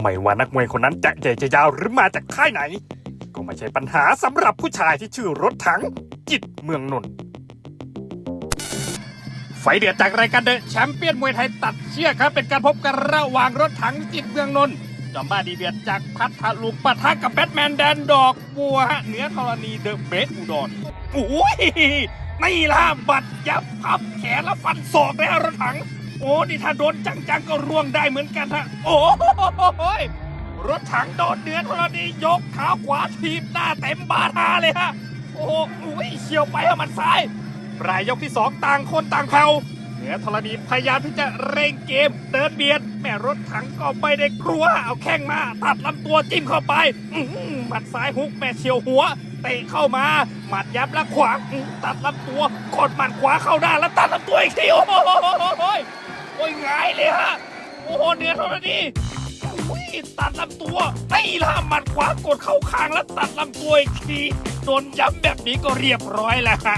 ไม่ว่านักมวยคนนั้นจะใหญ่จะยาวหรือมาจากค่ายไหน ก็ไม่ใช่ปัญหาสำหรับผู้ชายที่ชื่อรถถัง จิตเมืองนนท์ไฟเดือดจากรายการเดอะแชมเปี้ยนมวยไทยตัดเชือกครับ เป็นการพบกันระหว่างรถถังจิตเมืองนนท์จอมบ้าดีเดือดจากพัทลุงปะทะกับแบทแมนแดนดอกบัวฮะเหนือธรณีเดอะเบสอุดรโอ้ยนี่ล่ะบัดยับพับแขนแล้วฟันศอกเลยฮะรถถัง โอ้นี่ถ้าโดนจังๆก็ร่วงได้เหมือนกันฮะโอ้ยรถถังโดนเนื้อธรณียกขาขวาทีบหน้าเต็มบาทาเลยฮะ โอ้โหเฉียวไปให้มันซ้ายปลายยกที่สองต่างคนต่างเผาเหนือธรณีพยายามที่จะเร่งเกมเดินเบียดแม่รถถังก็ไม่ได้กลัว เอาแข้งมา ตัดลำตัวจิ้มเข้าไปหมัดซ้ายฮุกแม่เฉียวหัวเตะเข้ามา หมัดยับและขวางตัดลำตัวกดหมัดขวาเข้าหน้าแล้วตัดลำตัวอีกทีโอ้โห โอ้ยหงายเลยฮะ โอ้โหเหนือทันทีอุ้ยตัดลำตัวไม่ล่ามัดขวากดเข้าคางแล้วตัดลำตัวอีกที โดนย้ำแบบนี้ก็เรียบร้อยแล้วฮะ